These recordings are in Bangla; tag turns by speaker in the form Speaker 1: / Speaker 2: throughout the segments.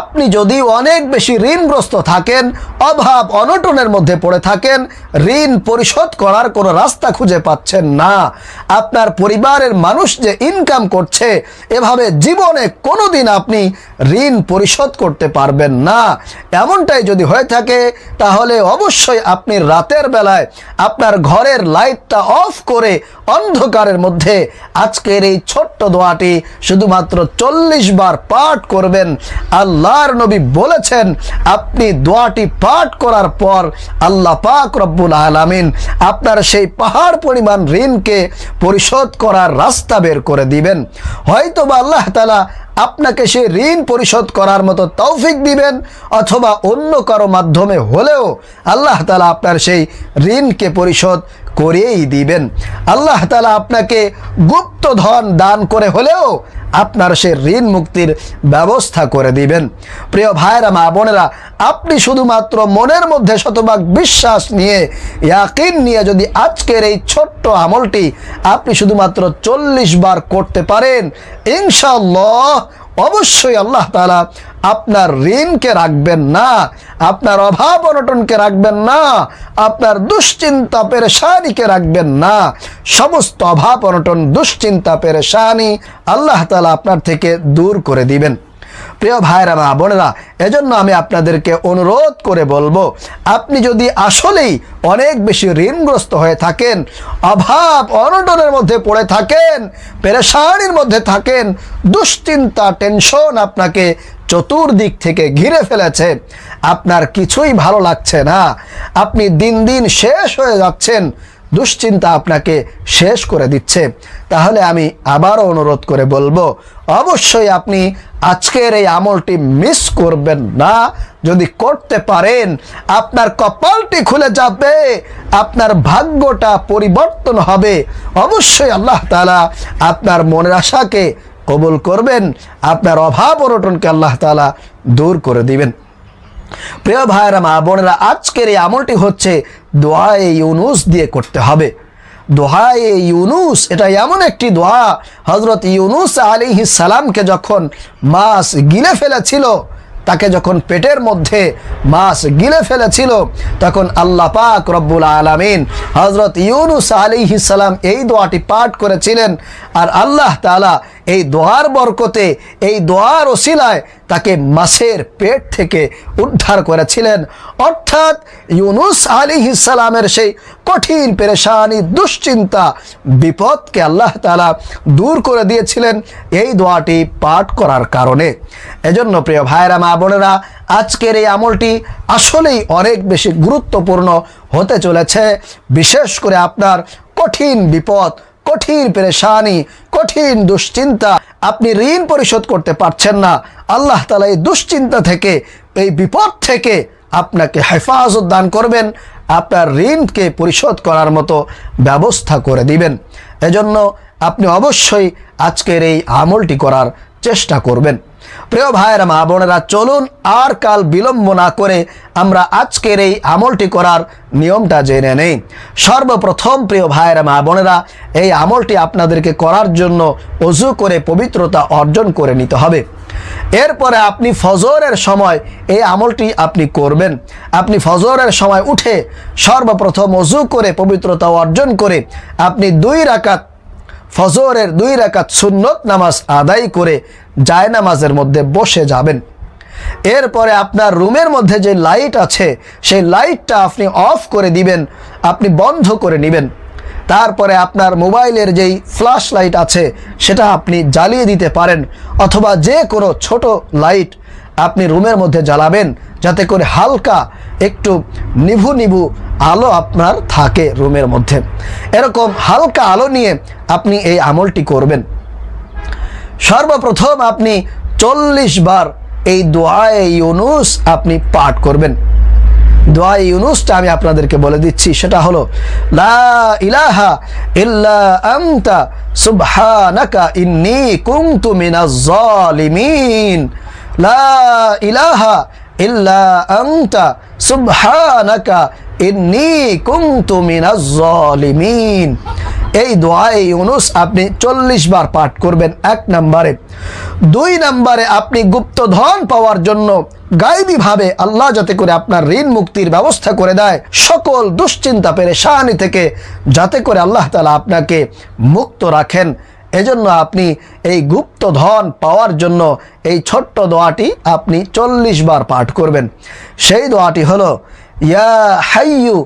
Speaker 1: আপনি যদি অনেক বেশি ঋণগ্রস্ত থাকেন, অভাব অনটনের মধ্যে পড়ে থাকেন, ঋণ পরিশোধ করার কোনো রাস্তা খুঁজে পাচ্ছেন না। আপনার পরিবারের মানুষ যে ইনকাম করছে, এভাবে জীবনে কোনোদিন আপনি ঋণ পরিশোধ করতে পারবেন না। এমনটাই যদি হয়ে থাকে, তাহলে অবশ্যই আপনি রাতের বেলায় আপনার ঘরের লাইটটা অফ করে অন্ধকারের মধ্যে আজকের এই ছোট্ট দোয়াটি শুধুমাত্র চল্লিশ বার পাঠ করবেন। আল্লাহর নবী বলেছেন, আপনি দোয়াটি পাঠ করার পর আল্লাহ পাক রব্বুল আলামিন আপনার সেই পাহাড় পরিমাণ ঋণকে পরিশোধ করার রাস্তা বের করে দিবেন। হয়তো বা আল্লাহ তালা আপনাকে সেই ঋণ পরিশোধ করার মতো তৌফিক দিবেন, অথবা অন্য কারও মাধ্যমে হলেও আল্লাহ তালা আপনার সেই ঋণকে পরিশোধ করেই দিবেন। আল্লাহ তালা আপনাকে গুপ্ত ধন দান করে হলেও আপনার সে ঋণ মুক্তির ব্যবস্থা করে দিবেন। প্রিয় ভাইরা মা বোনেরা, আপনি শুধুমাত্র মনের মধ্যে শতভাগ বিশ্বাস নিয়ে, ইয়াকিন নিয়ে যদি আজকের এই ছোট্ট আমলটি আপনি শুধুমাত্র চল্লিশ বার করতে পারেন ইনশাল্লাহ অবশ্যই আল্লাহ তালা আপনার ঋণকে রাখবেন না, আপনার অভাব অনটনকে রাখবেন না, আপনার দুশ্চিন্তা পেরেশানিকে রাখবেন না। সমস্ত অভাব অনটন, দুশ্চিন্তা পেরেশানি আল্লাহ তালা আপনার থেকে দূর করে দিবেন। প্রিয় ভাইরা মা বোনেরা, এজন্য আমি আপনাদেরকে অনুরোধ করে বলব, আপনি যদি আসলেই অনেক বেশি ঋণগ্রস্ত হয়ে থাকেন, অভাব, অনটনের মধ্যে পড়ে থাকেন, পেরেশানির মধ্যে থাকেন, দুশ্চিন্তা, টেনশন আপনাকে চতুর্দিক থেকে ঘিরে ফেলেছে, আপনার কিছুই ভালো লাগছে না, আপনি দিন দিন শেষ হয়ে যাচ্ছেন, দুশ্চিন্তা আপনাকে শেষ করে দিচ্ছে, তাহলে আমি আবারও অনুরোধ করে বলব অবশ্যই আপনি আজকের এই আমলটি মিস করবেন না। যদি করতে পারেন, আপনার কপালটি খুলে যাবে, আপনার ভাগ্যটা পরিবর্তন হবে। অবশ্যই আল্লাহ তালা আপনার মনের আশাকে কবুল করবেন, আপনার অভাব অনটনকে আল্লাহ তালা দূর করে দিবেন। প্রিয় ভাইরা মা বোনেরা, আজকের এই আমলটি হচ্ছে দোয়ায়ে ইউনুস দিয়ে করতে হবে। দোহায়ে ইউনুস, এটা এমন একটি দোহা। হজরত ইউনুস আলী সালামকে যখন মাছ গিলে ফেলেছিল, তাকে যখন পেটের মধ্যে মাছ গিলে ফেলেছিল, তখন আল্লাহ পাক রব্বুল আলমিন হজরত ইউনুস আলী সালাম এই দোয়াটি পাঠ করেছিলেন। আর আল্লাহ তালা এই দোয়ার বরকতে, এই দোয়ার ওসিলায় তাকে মাছের পেট থেকে উদ্ধার করেছিলেন। অর্থাৎ ইউনুস আলী ইসালামের সেই কঠিন পেরেশানি, দুশ্চিন্তা, বিপদকে আল্লাহ তালা দূর করে দিয়েছিলেন এই দোয়াটি পাঠ করার কারণে। এজন্য প্রিয় ভাইরা মা বোনেরা, আজকের এই আমলটি আসলেই অনেক বেশি গুরুত্বপূর্ণ হতে চলেছে। বিশেষ করে আপনার কঠিন বিপদ কঠিন পেরেশানি, কঠিন দুশ্চিন্তা আপনি ঋণ পরিশোধ করতে পারছেন না। আল্লাহ তালা এই দুশ্চিন্তা থেকে, এই বিপদ থেকে আপনাকে হেফাজত দান করবেন, আপনার ঋণকে পরিশোধ করার মতো ব্যবস্থা করে দিবেন। এজন্য আপনি অবশ্যই আজকের এই আমলটি করার চেষ্টা করবেন। প্রিয় ভাইয়েরা, মা বোনেরা, চলুন আর কাল বিলম্ব না করে আমরা আজকের এই আমলটি করার নিয়মটা জেনে নেই। সর্বপ্রথম প্রিয় ভাইয়েরা, মা বোনেরা, এই আমলটি আপনাদেরকে করার জন্য অজু করে পবিত্রতা অর্জন করে নিতে হবে। এরপরে আপনি ফজরের সময় এই আমলটি আপনি করবেন। আপনি ফজরের সময় উঠে সর্বপ্রথম অজু করে পবিত্রতা অর্জন করে আপনি দুই রাকাত ফজরের দুই রাকাত সুন্নত নামাজ আদায় করে জায় নামাজের মধ্যে বসে যাবেন। এরপরে আপনার রুমের মধ্যে যে লাইট আছে, সেই লাইটটা আপনি অফ করে দিবেন, আপনি বন্ধ করে নেবেন। তারপরে আপনার মোবাইলের যেই ফ্ল্যাশ লাইট আছে, সেটা আপনি জ্বালিয়ে দিতে পারেন, অথবা যে কোনো ছোট লাইট আপনি রুমের মধ্যে জ্বালাবেন, যাতে করে হালকা একটু নিভু নিভু আলো আপনার থাকে রুমের মধ্যে। এরকম হালকা আলো নিয়ে আপনি এই আমলটি করবেন। সর্বপ্রথম আপনি চল্লিশ বার এই দোয়ায়ে ইউনুস আপনি পাঠ করবেন। দোয়া ইউনুসটা আমি আপনাদেরকে বলে দিচ্ছি, সেটা হলো, লা ইলাহা ইল্লা আনতা সুবহানাকা ইন্নী কুনতু মিনাজ জালিমিন লা ইলাহা ইল্লা জালিমিন। এই দোয়া এই অনুস আপনি চল্লিশ বার পাঠ করবেন এক নম্বরে। দুই নম্বরে আপনি গুপ্তধন পাওয়ার জন্য গাইবীভাবে আল্লাহ যাতে করে আপনার ঋণ মুক্তির ব্যবস্থা করে দেয়। সকল দুশ্চিন্তা পেরেশানি থেকে যাতে করে আল্লাহ তালা আপনাকে মুক্ত রাখেন। এজন্য আপনি এই গুপ্ত ধন পাওয়ার জন্য এই ছোট্ট দোয়াটি আপনি চল্লিশ বার পাঠ করবেন সেই দোয়াটি হলো ইয়া হাইয়ু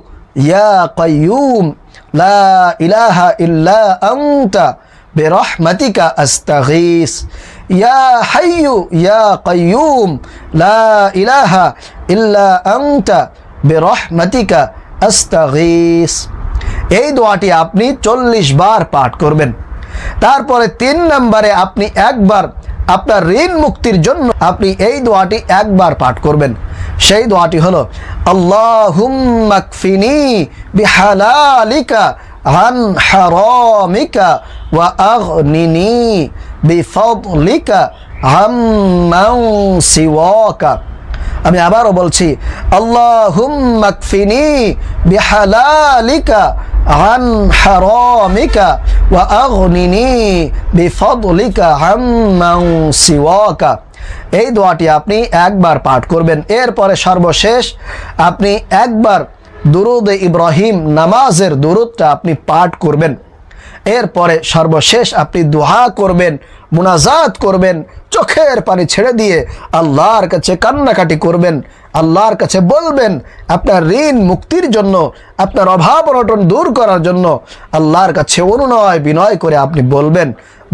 Speaker 1: ইয়া কয়ুম লা ইলাহা ইল্লা আংতা برحمتك أستغيث يا حي يا قيوم لا إله إلا أنت برحمتك أستغيث এই দোয়াটি আপনি চল্লিশ বার পাঠ করবেন তারপরে তিন নম্বরে আপনি একবার আপনার ঋণ মুক্তির জন্য আপনি এই দোয়াটি একবার পাঠ করবেন। সেই দোয়াটি হলো সিওয়াকা। আমি আবারও বলছি আল্লাহুম্মাকফিনি বিহালালিকা এই দোয়াটি আপনি একবার পাঠ করবেন। এরপরে সর্বশেষ আপনি একবার দুরুদ ইব্রাহিম নামাজের দুরুদটা আপনি পাঠ করবেন। এরপরে সর্বশেষ আপনি দোহা করবেন, মুনাজাত করবেন, চোখের পানি ছেড়ে দিয়ে আল্লাহর কাছে কান্নাকাটি করবেন। আল্লাহর কাছে বলবেন আপনার ঋণ মুক্তির জন্য, আপনার অভাব অনটন দূর করার জন্য আল্লাহর কাছে অনুনয় বিনয় করে আপনি বলবেন।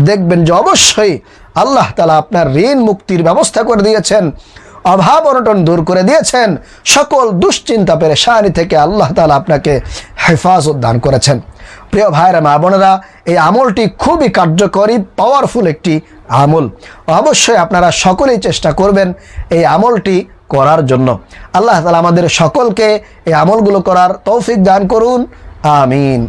Speaker 1: দেখবেন যে অবশ্যই আল্লাহ তালা আপনার ঋণ মুক্তির ব্যবস্থা করে দিয়েছেন, অভাব অনটন দূর করে দিয়েছেন, সকল দুশ্চিন্তা পেরে পেরেশানি থেকে আল্লাহ তালা আপনাকে হেফাজত দান করেছেন। প্রিয় ভাইরা, মা বোনেরা, এই আমলটি খুবই কার্যকরী পাওয়ারফুল একটি আমল। অবশ্যই আপনারা সকলেই চেষ্টা করবেন এই আমলটি করার জন্য। আল্লাহ তালা আমাদের সকলকে এই আমলগুলো করার তৌফিক দান করুন। আমিন।